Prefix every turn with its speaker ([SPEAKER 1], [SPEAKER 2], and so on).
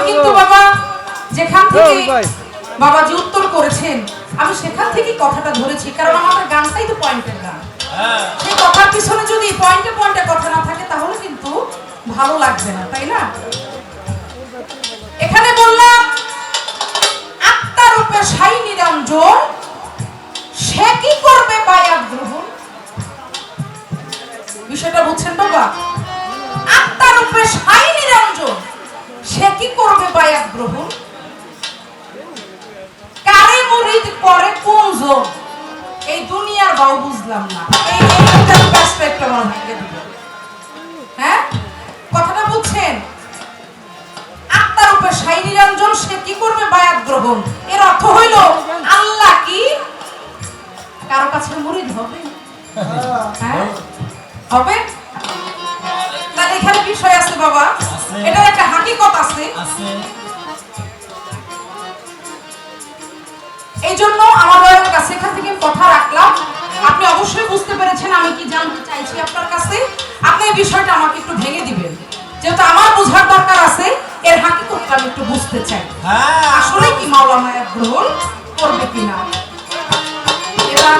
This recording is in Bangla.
[SPEAKER 1] থেকে
[SPEAKER 2] ওই ভাই।
[SPEAKER 1] বাবাজি উত্তর করেছেন আমি সেখান থেকে কথাটা ধরেছি কারণ আমাদের গানটাই তো পয়েন্টের গান। সেই কথার পিছনে যদি পয়েন্টে পয়েন্টে কথা না থাকে তাহলে কিন্তু ভালো লাগবে না তাই না? এখানে বললাম আত্মারূপে সাই নিরঞ্জন সে কি করবে বায়াত গ্রহণ? বিষয়টা বুঝছেন বাবা করবে বায়াত গ্রহণ? কারে মুরিদ করে? কোন জন এই দুনিয়ার বাউ বুঝলাম না। এই এইটার পার্সপেক্টিভ আমার ভেঙে দিল। হ্যাঁ? কথাটা বুঝছেন আত্মার উপরে সাই নিরঞ্জন সে কি করবে বায়াত গ্রহণ? এর অর্থ হইল আল্লাহ কি? কারও কাছে মুরিদ হবে। হ্যাঁ? হবে? বিষয় আছে বাবা। এটার একটা হাকিকত আছে। এই জন্য আমাদের কাছে এখান থেকে কথা রাখলাম। আপনি অবশ্যই বুঝতে পেরেছেন আমি কি জানতে চাইছি আপনার কাছে। আপনি এই বিষয়টা আমাকে একটু ভেঙে দিবেন। যেহেতু আমার বোঝার দরকার আছে এর হাকিকতটা আমি একটু বুঝতে চাই। আসলে কি মাওলানা গ্রহণ করবে কিনা? এবার